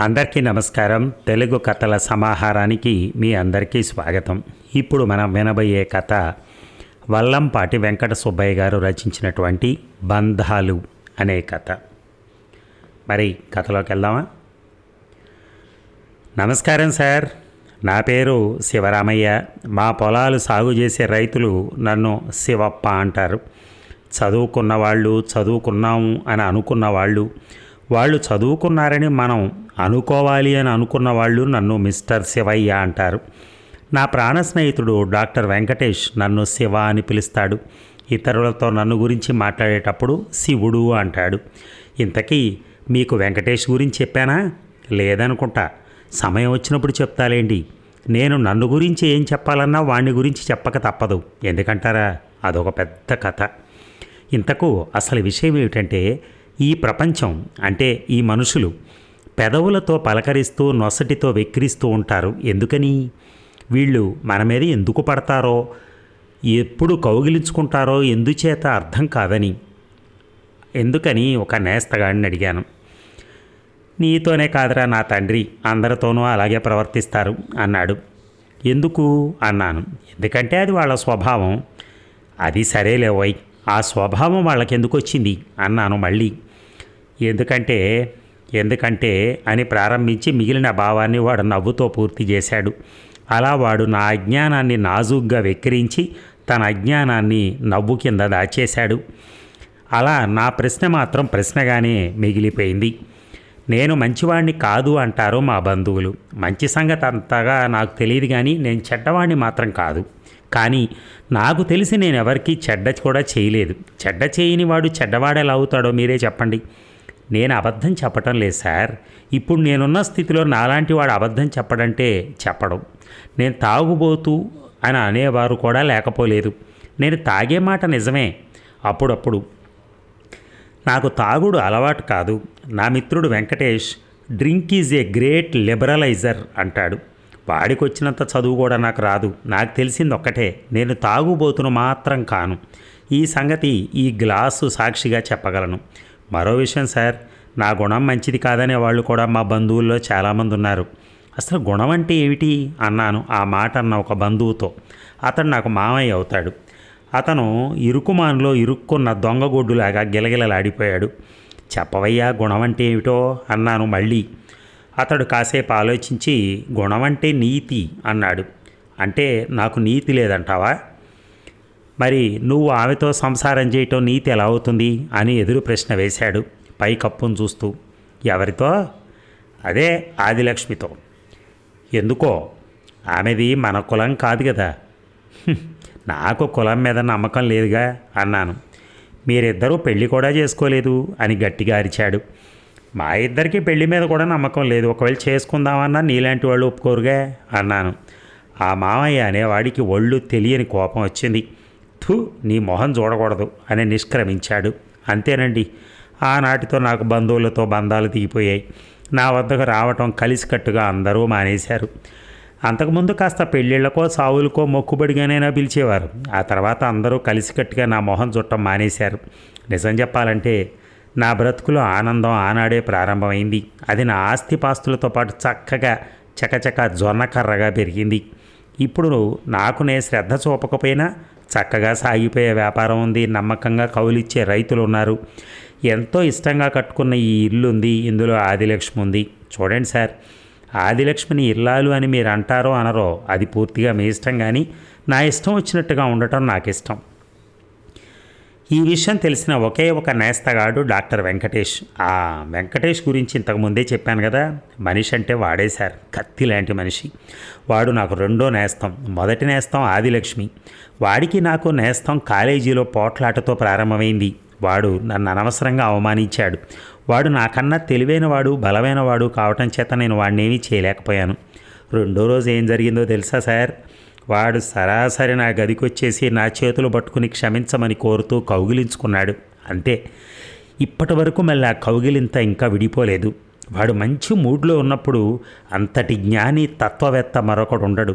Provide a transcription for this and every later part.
అందరికీ నమస్కారం. తెలుగు కథల సమాహారానికి మీ అందరికీ స్వాగతం. ఇప్పుడు మనం వినబోయే కథ వల్లంపాటి వెంకట సుబ్బయ్య గారు రచించినటువంటి బంధాలు అనే కథ. మరి కథలోకి వెళ్దామా? నమస్కారం సార్. నా పేరు శివరామయ్య. మా పొలాలు సాగు చేసే రైతులు నన్ను శివప్ప అంటారు. చదువుకున్న వాళ్ళు చదువుకున్నాము అని అనుకున్న వాళ్ళు వాళ్ళు చదువుకున్నారని మనం అనుకోవాలి అని అనుకున్న వాళ్ళు నన్ను మిస్టర్ శివయ్య అంటారు. నా ప్రాణ స్నేహితుడు డాక్టర్ వెంకటేష్ నన్ను శివ అని పిలుస్తాడు. ఇతరులతో నన్ను గురించి మాట్లాడేటప్పుడు శివుడు అంటాడు. ఇంతకీ మీకు వెంకటేష్ గురించి చెప్పానా? లేదనుకుంటా. సమయం వచ్చినప్పుడు చెప్తాలేండి నేను నన్ను గురించి ఏం చెప్పాలన్నా వాణ్ణి గురించి చెప్పక తప్పదు. ఎందుకంటారా? అదొక పెద్ద కథ. ఇంతకు అసలు విషయం ఏమిటంటే ఈ ప్రపంచం అంటే ఈ మనుషులు పెదవులతో పలకరిస్తూ నొసటితో వెక్కిరిస్తూ ఉంటారు. ఎందుకని? వీళ్ళు మన మీద ఎందుకు పడతారో? ఎప్పుడు కౌగిలించుకుంటారో? ఎందుచేత అర్థం కాదని. ఎందుకని ఒక నేస్తగాడిని అడిగాను. నీతోనే కాదురా నా తండ్రి అందరితోనూ అలాగే ప్రవర్తిస్తారు అన్నాడు. ఎందుకు? అన్నాను. ఎందుకంటే అది వాళ్ళ స్వభావం. అది సరేలేవోయ్ ఆ స్వభావం వాళ్ళకి ఎందుకు వచ్చింది అన్నాను మళ్ళీ. ఎందుకంటే ఎందుకంటే అని ప్రారంభించి మిగిలిన భావాన్ని వాడు నవ్వుతో పూర్తి చేశాడు. అలా వాడు నా అజ్ఞానాన్ని నాజూగ్గా వెక్కిరించి తన అజ్ఞానాన్ని నవ్వు కింద దాచేశాడు. అలా నా ప్రశ్న మాత్రం ప్రశ్నగానే మిగిలిపోయింది. నేను మంచివాడిని కాదు అంటారు మా బంధువులు. మంచి సంగతి అంతగా నాకు తెలియదు కానీ నేను చెడ్డవాడిని మాత్రం కాదు. కానీ నాకు తెలిసి నేను ఎవరికీ చెడ్డ కూడా చేయలేదు. చెడ్డ చేయని వాడు చెడ్డవాడెలా అవుతాడో మీరే చెప్పండి. నేను అబద్ధం చెప్పటం లేదు సార్. ఇప్పుడు నేనున్న స్థితిలో నాలాంటి వాడు అబద్ధం చెప్పడంటే చెప్పడం. నేను తాగుబోతూ అని అనేవారు కూడా లేకపోలేదు. నేను తాగే మాట నిజమే. అప్పుడప్పుడు నాకు తాగుడు అలవాటు కాదు. నా మిత్రుడు Venkatesh drink is a great liberaliser అంటాడు. వాడికి వచ్చినంత చదువు కూడా నాకు రాదు. నాకు తెలిసింది ఒక్కటే నేను తాగుబోతును మాత్రం కాను. ఈ సంగతి ఈ గ్లాసు సాక్షిగా చెప్పగలను. మరో విషయం సార్ నా గుణం మంచిది కాదనే వాళ్ళు కూడా మా బంధువుల్లో చాలామంది ఉన్నారు. అసలు గుణం అంటే ఏమిటి? అన్నాను ఆ మాట అన్న ఒక బంధువుతో. అతడు నాకు మామయ్య అవుతాడు. అతను ఇరుకుమాన్లో ఇరుక్కున్న దొంగగొడ్డులాగా గిలగిలలాడిపోయాడు. చెప్పవయ్యా గుణం అంటే ఏమిటో? అన్నాను మళ్ళీ. అతడు కాసేపు ఆలోచించి గుణం అంటే నీతి అన్నాడు. అంటే నాకు నీతి లేదంటావా? మరి నువ్వు ఆమెతో సంసారం చేయటం నీతి ఎలా అవుతుంది అని ఎదురు ప్రశ్న వేశాడు పై కప్పును చూస్తూ. ఎవరితో? అదే ఆదిలక్ష్మితో. ఎందుకో? ఆమెది మన కులం కాదు కదా నాకు కులం మీద నమ్మకం లేదుగా అన్నాను. మీరిద్దరూ పెళ్ళి కూడా చేసుకోలేదు అని గట్టిగా అరిచాడు. మా ఇద్దరికి పెళ్ళి మీద కూడా నమ్మకం లేదు. ఒకవేళ చేసుకుందామన్నా నీలాంటి వాళ్ళు ఒప్పుకోరుగా అన్నాను. ఆ మామయ్య అనేవాడికి ఒళ్ళు తెలియని కోపం వచ్చింది. థు నీ మొహం చూడకూడదు అని నిష్క్రమించాడు. అంతేనండి. ఆనాటితో నాకు బంధువులతో బంధాలు దిగిపోయాయి. నా వద్దకు రావటం కలిసికట్టుగా అందరూ మానేశారు. అంతకుముందు కాస్త పెళ్ళిళ్ళకో సావులకో మొక్కుబడిగానైనా పిలిచేవారు. ఆ తర్వాత అందరూ కలిసికట్టుగా నా మొహం చుట్టం మానేశారు. నిజం చెప్పాలంటే నా బ్రతుకులో ఆనందం ఆనాడే ప్రారంభమైంది. అది నా ఆస్తిపాస్తులతో పాటు చక్కగా చకచక జొన్నకర్రగా పెరిగింది. ఇప్పుడు నాకు నే శ్రద్ధ చూపకపోయినా చక్కగా సాగిపోయే వ్యాపారం ఉంది నమ్మకంగా కౌలిచ్చే రైతులు ఉన్నారు ఎంతో ఇష్టంగా కట్టుకున్న ఈ ఇల్లు ఉంది ఇందులో ఆదిలక్ష్మి ఉంది. చూడండి సార్ ఆదిలక్ష్మిని ఇల్లాలు అని మీరు అంటారో అనరో అది పూర్తిగా మీ ఇష్టం కానీ నా ఇష్టం వచ్చినట్టుగా ఉండటం నాకు ఇష్టం ఈ విషయం తెలిసిన ఒకే ఒక నేస్తగాడు డాక్టర్ వెంకటేష్. ఆ వెంకటేష్ గురించి ఇంతకుముందే చెప్పాను కదా మనిషి అంటే వాడేశారు కత్తి లాంటి మనిషి. వాడు నాకు రెండో నేస్తం మొదటి నేస్తం ఆదిలక్ష్మి. వాడికి నాకు నేస్తం కాలేజీలో పోట్లాటతో ప్రారంభమైంది. వాడు నన్ను అనవసరంగా అవమానించాడు. వాడు నాకన్నా తెలివైనవాడు బలమైనవాడు కావటం చేత నేను వాడినేమీ చేయలేకపోయాను. రెండో రోజు ఏం జరిగిందో తెలుసా సార్? వాడు సరాసరి నా గదికొచ్చేసి నా చేతులు పట్టుకుని క్షమించమని కోరుతూ కౌగిలించుకున్నాడు. అంతే. ఇప్పటి వరకు మళ్ళీ ఆ కౌగిలింత ఇంకా విడిపోలేదు. వాడు మంచి మూడ్లో ఉన్నప్పుడు అంతటి జ్ఞాని తత్వవేత్త మరొకడు ఉండడు.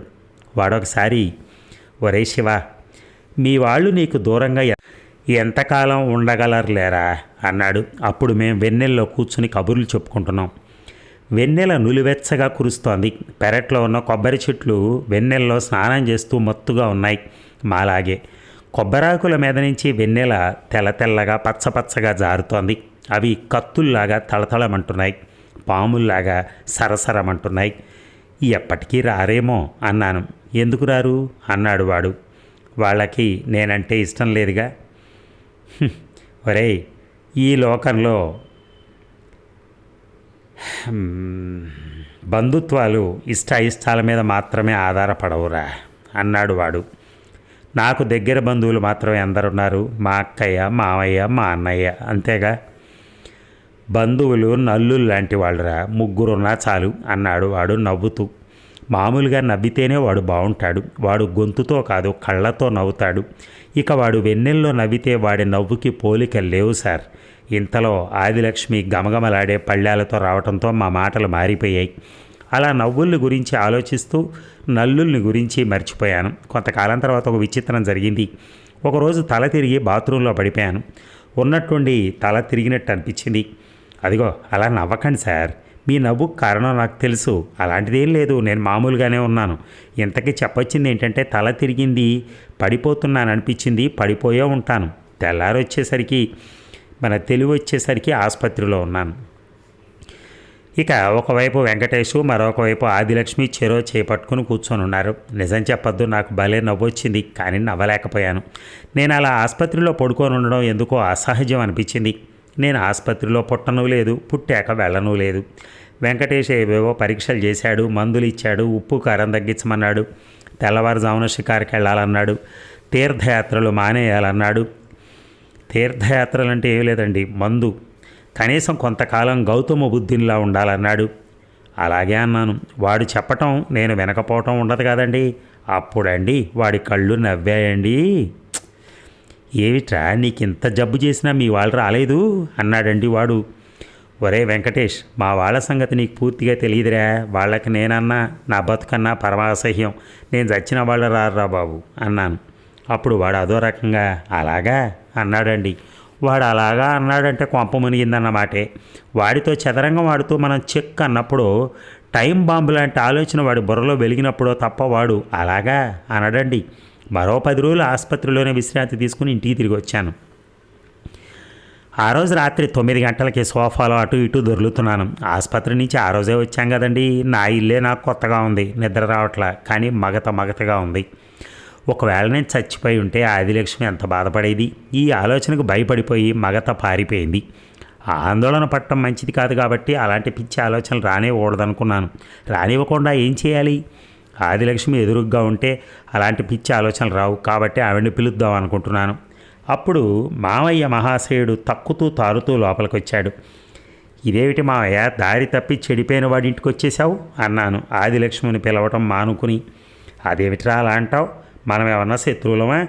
వాడొకసారి ఒరే శివ మీ వాళ్ళు నీకు దూరంగా ఎంతకాలం ఎంతకాలం ఉండగలరులేరా? అన్నాడు. అప్పుడు మేము వెన్నెల్లో కూర్చుని కబుర్లు చెప్పుకుంటున్నాం. వెన్నెల నులివెచ్చగా కురుస్తోంది. పెరట్లో ఉన్న కొబ్బరి చెట్లు వెన్నెల్లో స్నానం చేస్తూ మత్తుగా ఉన్నాయి మాలాగే. కొబ్బరాకుల మీద నుంచి వెన్నెల తెల్ల తెల్లగా పచ్చపచ్చగా జారుతోంది. అవి కత్తుల్లాగా తళతళమంటున్నాయి. పాముల్లాగా సరసరమంటున్నాయి. ఎప్పటికీ రారేమో అన్నాను. ఎందుకు రారు? అన్నాడు వాడు. వాళ్ళకి నేనంటే ఇష్టం లేదుగా. ఒరే ఈ లోకంలో బంధుత్వాలు ఇష్ట ఇష్టాల మీద మాత్రమే ఆధారపడవురా అన్నాడు వాడు. నాకు దగ్గర బంధువులు మాత్రమే అందరున్నారు మా అక్కయ్య మావయ్య మా అన్నయ్య అంతేగా? బంధువులు నల్లులు లాంటి వాళ్ళరా ముగ్గురున్నా చాలు అన్నాడు వాడు నవ్వుతూ. మామూలుగా నవ్వితేనే వాడు బాగుంటాడు వాడు గొంతుతో కాదు కళ్ళతో నవ్వుతాడు. ఇక వాడు వెన్నెల్లో నవ్వితే వాడి నవ్వుకి పోలికలు లేవు సార్. ఇంతలో ఆదిలక్ష్మి గమగమలాడే పళ్ళాలతో రావడంతో మా మాటలు మారిపోయాయి. అలా నవ్వుల్ని గురించి ఆలోచిస్తూ నల్లుల్ని గురించి మర్చిపోయాను. కొంతకాలం తర్వాత ఒక విచిత్రం జరిగింది. ఒకరోజు తల తిరిగి బాత్రూంలో పడిపోయాను. ఉన్నట్టుండి తల తిరిగినట్టు అనిపించింది. అదిగో అలా నవ్వకండి సార్. మీ నవ్వుకు కారణం నాకు తెలుసు. అలాంటిదేం లేదు. నేను మామూలుగానే ఉన్నాను. ఇంతకీ చెప్పొచ్చింది ఏంటంటే తల తిరిగింది పడిపోతున్నాను అనిపించింది పడిపోయే ఉంటాను. తెల్లారి వచ్చేసరికి మన తెలివి వచ్చేసరికి ఆసుపత్రిలో ఉన్నాను. ఇక ఒకవైపు వెంకటేషు మరొక వైపు ఆదిలక్ష్మి చెరో చేపట్టుకుని కూర్చొని ఉన్నారు. నిజం చెప్పొద్దు నాకు భలే నవ్వొచ్చింది కానీ నవ్వలేకపోయాను. నేను అలా ఆసుపత్రిలో పడుకొని ఉండడం ఎందుకో అసహజం అనిపించింది. నేను ఆసుపత్రిలో పుట్టను లేదు పుట్టాక వెళ్ళను లేదు. వెంకటేష్ ఏవేవో పరీక్షలు చేశాడు మందులు ఇచ్చాడు ఉప్పు కారం తగ్గించమన్నాడు తెల్లవారుజామున షికారుకి వెళ్ళాలన్నాడు తీర్థయాత్రలు మానేయాలన్నాడు తీర్థయాత్రలు అంటే ఏం లేదండి. మందు. కనీసం కొంతకాలం గౌతమ బుద్ధినిలా ఉండాలన్నాడు. అలాగే అన్నాను. వాడు చెప్పటం నేను వినకపోవటం ఉండదు కదండి. అప్పుడండి వాడి కళ్ళు నవ్వాయండి. ఏమిట్రా నీకు ఇంత జబ్బు చేసినా మీ వాళ్ళు రాలేదు? అన్నాడండి వాడు. ఒరే వెంకటేష్ మా వాళ్ళ సంగతి నీకు పూర్తిగా తెలియదురా. వాళ్ళకి నేనన్నా నా బతుకన్నా పరమాసహ్యం. నేను చచ్చిన వాళ్ళు రారా బాబు అన్నాను. అప్పుడు వాడు అదో రకంగా అలాగా? అన్నాడండి. వాడు అలాగా అన్నాడంటే కొంప మునిగిందన్నమాటే వాడితో చదరంగం వాడుతూ మనం చెక్ అన్నప్పుడు టైం బాంబు లాంటి ఆలోచన వాడి బుర్రలో వెలిగినప్పుడో తప్ప వాడు అలాగా అనడండి. మరో పది రోజులు ఆసుపత్రిలోనే విశ్రాంతి తీసుకుని ఇంటికి తిరిగి వచ్చాను. ఆ రోజు రాత్రి తొమ్మిది గంటలకి సోఫాలో అటు ఇటు దొర్లుతున్నాను. ఆసుపత్రి నుంచి ఆ రోజే వచ్చాం కదండి. నా ఇల్లే నాకు కొత్తగా ఉంది. నిద్ర రావట్లా. కానీ మగత మగతగా ఉంది. ఒకవేళ నేను చచ్చిపోయి ఉంటే ఆదిలక్ష్మి ఎంత బాధపడేది. ఈ ఆలోచనకు భయపడిపోయి మగత పారిపోయింది. ఆందోళన పట్టడం మంచిది కాదు కాబట్టి అలాంటి పిచ్చి ఆలోచనలు రానివ్వకూడదనుకున్నాను. రానివ్వకుండా ఏం చేయాలి? ఆదిలక్ష్మి ఎదురుగ్గా ఉంటే అలాంటి పిచ్చి ఆలోచనలు రావు కాబట్టి ఆవిడని పిలుద్దాం అనుకుంటున్నాను. అప్పుడు మామయ్య మహాశయుడు తక్కుతూ తారుతూ లోపలికి వచ్చాడు ఇదేమిటి మావయ్య దారి తప్పి చెడిపోయిన వాడి ఇంటికి వచ్చేసావు అన్నాను. ఆదిలక్ష్మిని పిలవటం మానుకుని. అదేమిట్రా అలా అంటావు? మనం ఏమన్నా శత్రువులమా?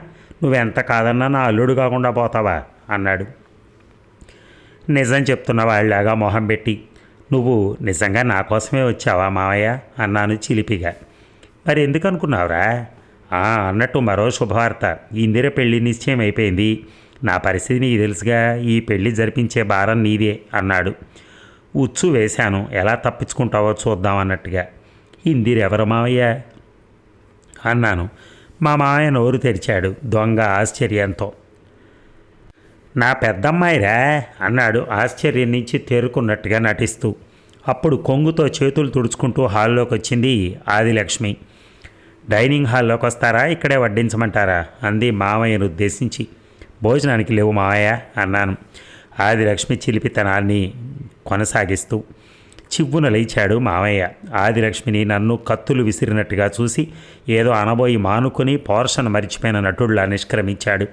నువ్వెంత కాదన్నా నా అల్లుడు కాకుండా పోతావా? అన్నాడు. నిజం చెప్తున్న వాళ్ళలాగా మొహం పెట్టి నువ్వు నిజంగా నా కోసమే వచ్చావా మావయ్య? అన్నాను చిలిపిగా. మరి ఎందుకు అనుకున్నావురా అన్నట్టు మరో శుభవార్త. ఇందిర పెళ్ళి నిశ్చయం అయిపోయింది నా పరిస్థితి నీకు తెలుసుగా. ఈ పెళ్ళి జరిపించే భారం నీదే అన్నాడు. ఉచ్చు వేశాను. ఎలా తప్పించుకుంటావో చూద్దాం అన్నట్టుగా. ఇందిరెవరు మావయ్య? అన్నాను. మా మామయ్య నోరు తెరిచాడు. దొంగ ఆశ్చర్యంతో. నా పెద్దమ్మాయిరా అన్నాడు ఆశ్చర్యం నుంచి తేరుకున్నట్టుగా నటిస్తూ. అప్పుడు కొంగుతో చేతులు తుడుచుకుంటూ హాల్లోకి వచ్చింది ఆదిలక్ష్మి. డైనింగ్ హాల్లోకి వస్తారా? ఇక్కడే వడ్డించమంటారా? అంది మామయ్యను ఉద్దేశించి. భోజనానికి లేవు మామయ్య అన్నాను. ఆదిలక్ష్మి చిలిపితనాన్ని కొనసాగిస్తూ. చివ్వున లేచాడు మామయ్య. ఆదిలక్ష్మిని నన్ను కత్తులు విసిరినట్టుగా చూసి ఏదో అనబోయి మానుకొని పోర్షన్ మరిచిపోయిన నటుడిలా నిష్క్రమించాడు.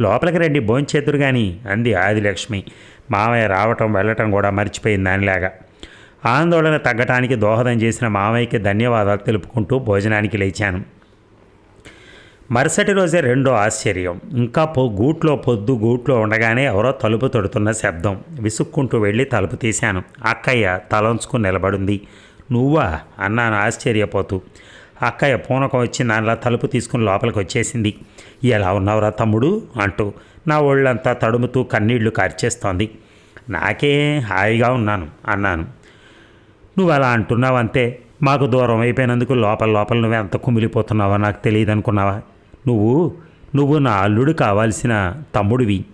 లోపలికి రండి భోంచేతురు కానీ అంది ఆదిలక్ష్మి. మామయ్య రావటం వెళ్ళటం కూడా మర్చిపోయింది దానిలాగా. ఆందోళన తగ్గటానికి దోహదం చేసిన మామయ్యకి ధన్యవాదాలు తెలుపుకుంటూ భోజనానికి లేచాను. మరుసటి రోజే రెండో ఆశ్చర్యం. ఇంకా పొ గూట్లో పొద్దు గూట్లో ఉండగానే ఎవరో తలుపు తొడుతున్న శబ్దం. విసుక్కుంటూ వెళ్ళి తలుపు తీశాను. అక్కయ్య తలంచుకుని నిలబడింది. నువ్వా? అన్నాను ఆశ్చర్యపోతూ. అక్కయ్య పూనకం వచ్చి దానిలా తలుపు తీసుకుని లోపలికి వచ్చేసింది. ఎలా ఉన్నావురా తమ్ముడు? అంటూ. నా ఒళ్ళంతా తడుముతూ కన్నీళ్ళు కార్చేస్తోంది. నాకే హాయిగా ఉన్నాను అన్నాను. నువ్వు అలా అంటున్నావంతే? మాకు దూరం అయిపోయినందుకు లోపల లోపల నువ్వు ఎంత కుమిలిపోతున్నావో నాకు తెలియదు అనుకున్నావా నువ్వు నువ్వు నా అల్లుడు కావాల్సిన తమ్ముడివి.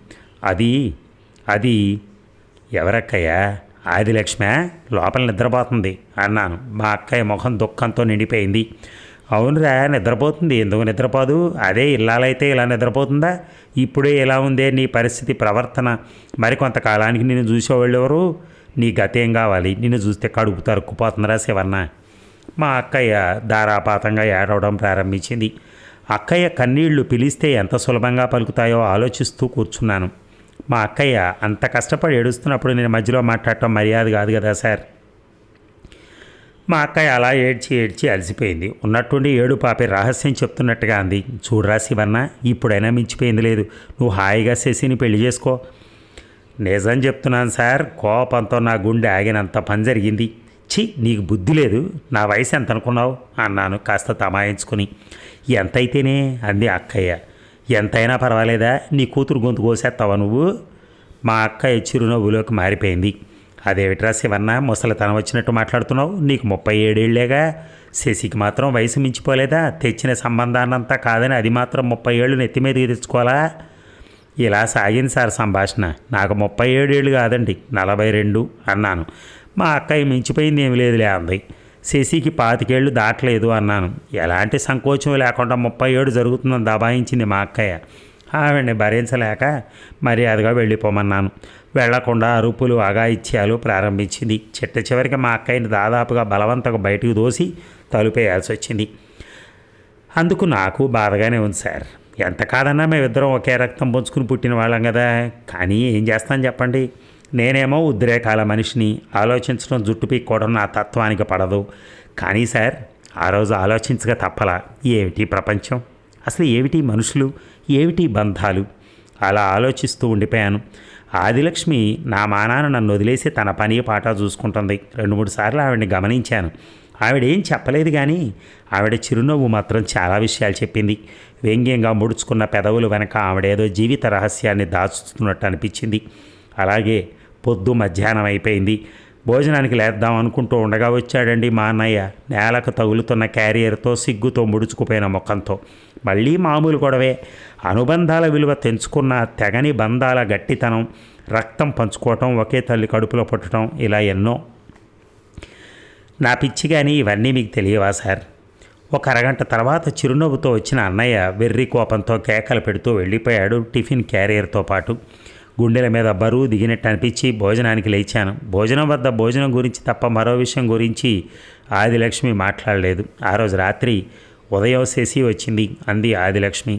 అది అది. ఎవరక్కయ్యా? ఆదిలక్ష్మే లోపల నిద్రపోతుంది అన్నాను. మా అక్కయ్య ముఖం దుఃఖంతో నిండిపోయింది. అవునురా నిద్రపోతుంది. ఎందుకు నిద్రపోదు? అదే ఇల్లాలైతే ఇలా నిద్రపోతుందా? ఇప్పుడే ఇలా ఉందే నీ పరిస్థితి ప్రవర్తన. మరికొంతకాలానికి నిన్ను చూసేవాళ్ళు ఎవరు నీ గతేం కావాలి? నిన్ను చూస్తే కడుపు తరుక్కుపోతుందిరా శివన్న మా అక్కయ్య ధారాపాతంగా ఏడవడం ప్రారంభించింది. అక్కయ్య కన్నీళ్ళు పిలిస్తే ఎంత సులభంగా పలుకుతాయో ఆలోచిస్తూ కూర్చున్నాను. మా అక్కయ్య అంత కష్టపడి ఏడుస్తున్నప్పుడు నేను మధ్యలో మాట్లాడటం మర్యాద కాదు కదా సార్. మా అక్కయ్య అలా ఏడ్చి ఏడ్చి అలసిపోయింది. ఉన్నట్టుండి ఏడు పాపే రహస్యం చెప్తున్నట్టుగా అంది. చూడరా శివన్న ఇప్పుడైనా మించిపోయింది లేదు. నువ్వు హాయిగా శశిని పెళ్ళి చేసుకో. నిజం చెప్తున్నాను సార్ కోపంతో నా గుండె ఆగినంత పని జరిగింది. ఛీ నీకు బుద్ధి లేదు. నా వయసు ఎంత అనుకున్నావు అన్నాను కాస్త తమాయించుకుని. ఎంతైతేనే అంది అక్కయ్య. ఎంతైనా పర్వాలేదా? నీ కూతురు గొంతు కోసేస్తావా నువ్వు? మా అక్కయ్య చిరునవ్వులోకి మారిపోయింది. అదేమిట్రా శివన్న ముసలితనం వచ్చినట్టు మాట్లాడుతున్నావు? నీకు ముప్పై ఏడేళ్ళేగా? శశికి మాత్రం వయసు మించిపోలేదా? తెచ్చిన సంబంధాన్నంతా కాదని అది మాత్రం ముప్పై ఏళ్ళు నెత్తి మీదకి తెచ్చుకోవాలా ఇలా సాగింది సార్ సంభాషణ. నాకు ముప్పై ఏడేళ్ళు కాదండి నలభై రెండు అన్నాను. మా అక్కయ్య మించిపోయింది ఏమి లేదులే అంది. శశికి పాతికేళ్ళు దాటలేదు అన్నాను. ఎలాంటి సంకోచం లేకుండా ముప్పై ఏడు జరుగుతుందని దబాయించింది మా అక్కయ్య. ఆవిడ్ని భరించలేక మర్యాదగా వెళ్ళిపోమన్నాను. వెళ్ళకుండా అరుపులు అగాయిత్యాలు ప్రారంభించింది. చిట్ట చివరికి మా అక్కయ్యని దాదాపుగా బలవంతంగా బయటకు దోసి తలుపేయాల్సి వచ్చింది. అందుకు నాకు బాధగానే ఉంది సార్. ఎంత కాదన్నా మేమిద్దరం ఒకే రక్తం పంచుకుని పుట్టిన వాళ్ళం కదా. కానీ ఏం చేస్తాను చెప్పండి? నేనేమో ఉద్రేకాల మనిషిని ఆలోచించడం జుట్టు పీక్కోవడం నా తత్వానికి పడదు. కానీ సార్ ఆ రోజు ఆలోచించక తప్పలా. ఏమిటి ప్రపంచం? అసలు ఏమిటి మనుషులు? ఏమిటి బంధాలు? అలా ఆలోచిస్తూ ఉండిపోయాను. ఆదిలక్ష్మి నా మానాన నన్ను వదిలేసి తన పని పాట చూసుకుంటుంది. రెండు మూడు సార్లు ఆవిడని గమనించాను. ఆవిడ ఏం చెప్పలేదు కానీ ఆవిడ చిరునవ్వు మాత్రం చాలా విషయాలు చెప్పింది. వ్యంగ్యంగా ముడుచుకున్న పెదవులు వెనక ఆవిడేదో జీవిత రహస్యాన్ని దాచుతున్నట్టు అనిపించింది. అలాగే పొద్దు మధ్యాహ్నం అయిపోయింది. భోజనానికి లేద్దాం అనుకుంటూ ఉండగా వచ్చాడండి మా అన్నయ్య. నేలకు తగులుతున్న క్యారియర్తో సిగ్గుతో ముడుచుకుపోయిన ముఖంతో. మళ్ళీ మామూలు గొడవే. అనుబంధాల విలువ తెంచుకున్న తెగని బంధాల గట్టితనం రక్తం పంచుకోవటం ఒకే తల్లి కడుపులో పుట్టడం ఇలా ఎన్నో. నా పిచ్చి కానీ ఇవన్నీ మీకు తెలియవా సార్? ఒక అరగంట తర్వాత చిరునవ్వుతో వచ్చిన అన్నయ్య వెర్రి కోపంతో కేకలు పెడుతూ వెళ్ళిపోయాడు టిఫిన్ క్యారియర్తో పాటు. గుండెల మీద బరువు దిగినట్టు అనిపించి భోజనానికి లేచాను. భోజనం వద్ద భోజనం గురించి తప్ప మరో విషయం గురించి ఆదిలక్ష్మి మాట్లాడలేదు. ఆ రోజు రాత్రి ఉదయం శశి వచ్చింది. అంది ఆదిలక్ష్మి.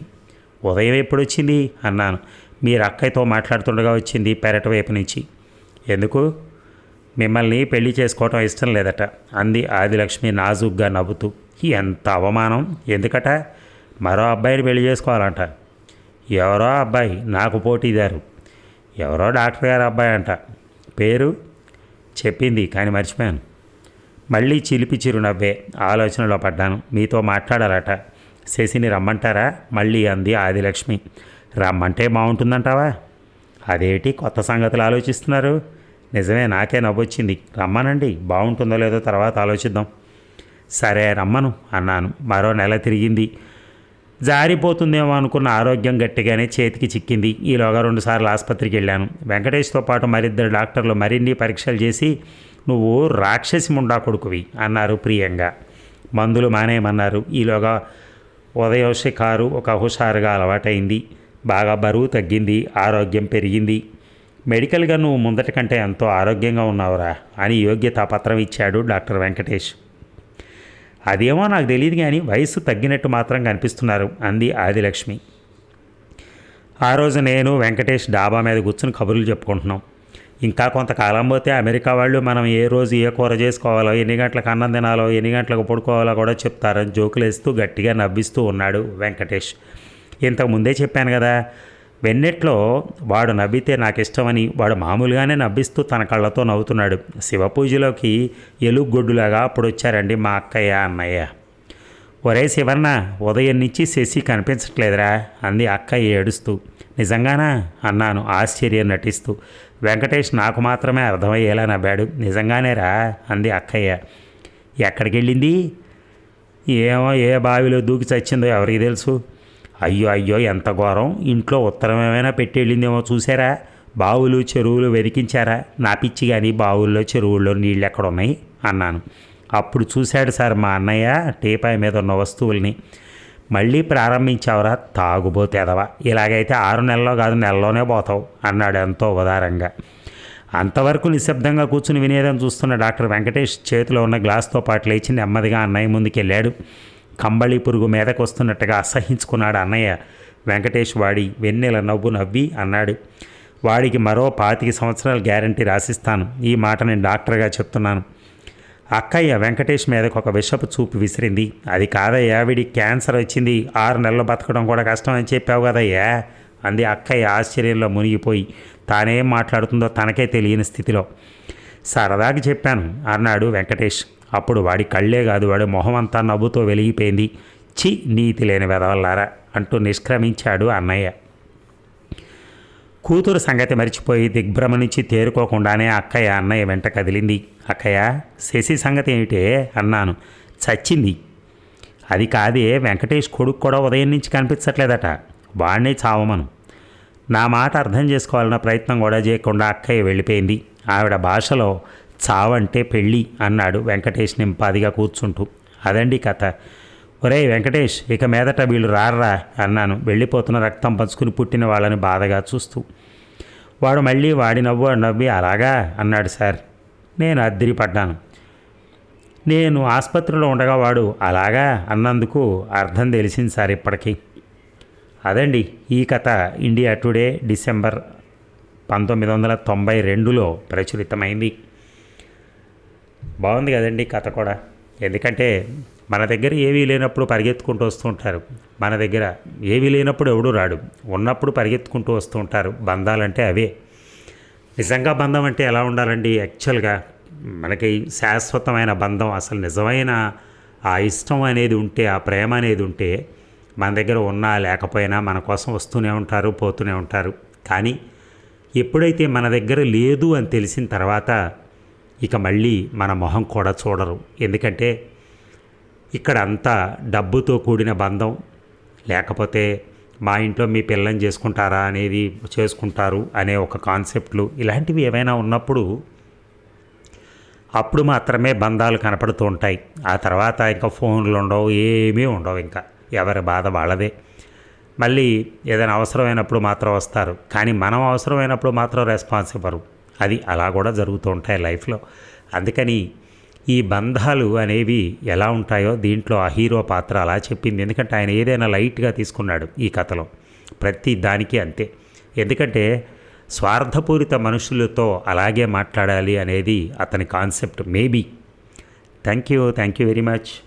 ఉదయం ఎప్పుడు వచ్చింది అన్నాను. మీరు అక్కయ్యతో మాట్లాడుతుండగా వచ్చింది పెరట వైపు నుంచి. ఎందుకు? మిమ్మల్ని పెళ్ళి చేసుకోవటం ఇష్టం లేదట అంది ఆదిలక్ష్మి నాజుగ్గా నవ్వుతూ. ఎంత అవమానం! ఎందుకట? మరో అబ్బాయిని పెళ్ళి చేసుకోవాలంట. ఎవరో అబ్బాయి? నాకు పోటీదారు. ఎవరో డాక్టర్ గారు అబ్బాయి అంట. పేరు? చెప్పింది కానీ మర్చిపోయాను. మళ్ళీ చిలిపి చిరునవ్వే. ఆలోచనలో పడ్డాను. మీతో మాట్లాడాలట. శశిని రమ్మంటారా? మళ్ళీ అంది ఆదిలక్ష్మి. రమ్మంటే బాగుంటుందంటావా? అదేటి కొత్త సంగతులు ఆలోచిస్తున్నారు? నిజమే నాకే నవ్వొచ్చింది. రమ్మనండి. బాగుంటుందో లేదో తర్వాత ఆలోచిద్దాం. సరే రమ్మను అన్నాను. మరో నెల తిరిగింది. జారిపోతుందేమో అనుకున్న ఆరోగ్యం గట్టిగానే చేతికి చిక్కింది. ఈలోగా రెండుసార్లు ఆసుపత్రికి వెళ్ళాను. వెంకటేష్తో పాటు మరిద్దరు డాక్టర్లు మరిన్ని పరీక్షలు చేసి నువ్వు రాక్షసి ముండా కొడుకువి అన్నారు ప్రియంగా. మందులు మానేయమన్నారు. ఈలోగా ఉదయం షికారు ఒక హుషారుగా అలవాటైంది. బాగా బరువు తగ్గింది ఆరోగ్యం పెరిగింది. మెడికల్గా నువ్వు ముందటి కంటే ఎంతో ఆరోగ్యంగా ఉన్నావురా అని యోగ్యతా పత్రం ఇచ్చాడు డాక్టర్ వెంకటేష్. అదేమో నాకు తెలియదు కానీ వయసు తగ్గినట్టు మాత్రం కనిపిస్తున్నారు అంది ఆదిలక్ష్మి. ఆ రోజు నేను వెంకటేష్ డాబా మీద కూర్చుని కబుర్లు చెప్పుకుంటున్నాం. ఇంకా కొంతకాలం పోతే అమెరికా వాళ్ళు మనం ఏ రోజు ఏ కూర చేసుకోవాలో ఎన్ని గంటలకు అన్నం తినాలో ఎన్ని గంటలకు పడుకోవాలో కూడా చెప్తారని జోకులేస్తూ గట్టిగా నవ్విస్తూ ఉన్నాడు వెంకటేష్. ఇంతకు ముందే చెప్పాను కదా వెన్నెట్లో వాడు నవ్వితే నాకు ఇష్టమని వాడు మామూలుగానే నవ్విస్తూ తన కళ్ళతో నవ్వుతున్నాడు. శివ పూజలోకి ఎలుగొడ్డులాగా అప్పుడు వచ్చారండి మా అక్కయ్య అన్నయ్య. ఒరే శివన్న ఉదయం నుంచి శశి కనిపించట్లేదురా అంది అక్కయ్య ఏడుస్తూ. నిజంగానా? అన్నాను ఆశ్చర్యం నటిస్తూ. వెంకటేష్ నాకు మాత్రమే అర్థమయ్యేలా నవ్వాడు. నిజంగానే రా అంది అక్కయ్య. ఎక్కడికి వెళ్ళింది ఏమో ఏ బావిలో దూకి చచ్చిందో ఎవరికి తెలుసు? అయ్యో అయ్యో ఎంత ఘోరం. ఇంట్లో ఉత్తరం ఏమైనా పెట్టి వెళ్ళిందేమో చూసారా? బావులు చెరువులు వెతికించారా? నా పిచ్చి కానీ బావుల్లో చెరువుల్లో నీళ్ళు ఎక్కడ ఉన్నాయి అన్నాను. అప్పుడు చూశాడు సార్ మా అన్నయ్య టీపాయ్ మీద ఉన్న వస్తువుల్ని. మళ్ళీ ప్రారంభించావురా తాగుబోతే ఎదవా. ఇలాగైతే ఆరు నెలల్లో కాదు నెలలోనే పోతావు అన్నాడు ఎంతో ఉదారంగా. అంతవరకు నిశ్శబ్దంగా కూర్చుని వినేదని చూస్తున్న డాక్టర్ వెంకటేష్ చేతిలో ఉన్న గ్లాస్తో పాటు లేచి నెమ్మదిగా అన్నయ్య ముందుకెళ్ళాడు. కంబళి పురుగు మీదకు వస్తున్నట్టుగా అసహించుకున్నాడు అన్నయ్య. వెంకటేష్ వాడి వెన్నెల నవ్వు నవ్వి అన్నాడు. వాడికి మరో పాతిక సంవత్సరాల గ్యారంటీ రాసిస్తాను. ఈ మాట నేను డాక్టర్గా చెప్తున్నాను. అక్కయ్య వెంకటేష్ మీదకు ఒక విషపు చూపు విసిరింది. అది కాదయ్యా వీడికి క్యాన్సర్ వచ్చింది. ఆరు నెలలు బతకడం కూడా కష్టం అని చెప్పావు కదయ్యా అంది అక్కయ్య ఆశ్చర్యంలో మునిగిపోయి. తానేం మాట్లాడుతుందో తనకే తెలియని స్థితిలో. సరదాకి చెప్పాను అన్నాడు వెంకటేష్. అప్పుడు వాడి కళ్ళే కాదు వాడి మొహం అంతా నవ్వుతో వెలిగిపోయింది. చి నీతి లేని వెదవల్లారా అంటూ నిష్క్రమించాడు అన్నయ్య. కూతురు సంగతి మరిచిపోయి దిగ్భ్రమ నుంచి తేరుకోకుండానే అక్కయ్య అన్నయ్య వెంట కదిలింది. అక్కయ్య శశి సంగతి ఏమిటే? అన్నాను. చచ్చింది. అది కాదే వెంకటేష్ కొడుకు కూడా ఉదయం నుంచి కనిపించట్లేదట. వాడినే చావమను. నా మాట అర్థం చేసుకోవాలన్న ప్రయత్నం కూడా చేయకుండా అక్కయ్య వెళ్ళిపోయింది. ఆవిడ భాషలో చావంటే పెళ్ళి అన్నాడు వెంకటేష్ నింపాదిగా కూర్చుంటూ. అదండి కథ. ఒరే వెంకటేష్ ఇక మీదట వీళ్ళు రారా అన్నాను. వెళ్ళిపోతున్న రక్తం పంచుకుని పుట్టిన వాళ్ళని బాధగా చూస్తూ. వాడు మళ్ళీ వాడి నవ్వు నవ్వి అలాగా అన్నాడు సార్. నేను అద్దిరిపడ్డాను. నేను ఆసుపత్రిలో ఉండగా వాడు అలాగా అన్నందుకు అర్థం తెలిసింది సార్ ఇప్పటికీ. అదండి ఈ కథ ఇండియా టుడే డిసెంబర్ పంతొమ్మిది వందల తొంభై రెండులో ప్రచురితమైంది. బాగుంది కదండి కథ కూడా. ఎందుకంటే మన దగ్గర ఏవీ లేనప్పుడు పరిగెత్తుకుంటూ వస్తూ ఉంటారు. మన దగ్గర ఏవీ లేనప్పుడు ఎవడు రాడు. ఉన్నప్పుడు పరిగెత్తుకుంటూ వస్తూ ఉంటారు. బంధాలంటే అవే. నిజంగా బంధం అంటే ఎలా ఉండాలండి? యాక్చువల్గా మనకి శాశ్వతమైన బంధం అసలు నిజమైన ఆ ఇష్టం అనేది ఉంటే ఆ ప్రేమ అనేది ఉంటే మన దగ్గర ఉన్నా లేకపోయినా మన కోసం వస్తూనే ఉంటారు పోతూనే ఉంటారు. కానీ ఎప్పుడైతే మన దగ్గర లేదు అని తెలిసిన తర్వాత ఇక మళ్ళీ మన మొహం కూడా చూడరు. ఎందుకంటే ఇక్కడ అంతా డబ్బుతో కూడిన బంధం. లేకపోతే మా ఇంట్లో మీ పిల్లని చేసుకుంటారా అనేది చేసుకుంటారు అనే ఒక కాన్సెప్ట్లు ఇలాంటివి ఏమైనా ఉన్నప్పుడు అప్పుడు మాత్రమే బంధాలు కనపడుతూ ఉంటాయి. ఆ తర్వాత ఇంకా ఫోన్లు ఉండవు ఏమీ ఉండవు ఇంకా. ఎవరి బాధ వాళ్ళదే. మళ్ళీ ఏదైనా అవసరమైనప్పుడు మాత్రం వస్తారు. కానీ మనం అవసరమైనప్పుడు మాత్రం రెస్పాన్స్ ఇవ్వరు అది అలా కూడా జరుగుతూ ఉంటాయి లైఫ్లో. అందుకని ఈ బంధాలు అనేవి ఎలా ఉంటాయో దీంట్లో ఆ హీరో పాత్ర అలా చెప్పింది. ఎందుకంటే ఆయన ఏదైనా లైట్గా తీసుకున్నాడు ఈ కథలో. ప్రతి దానికి అంతే. ఎందుకంటే స్వార్థపూరిత మనుషులతో అలాగే మాట్లాడాలి అనేది అతని concept maybe thank you. Thank you very much.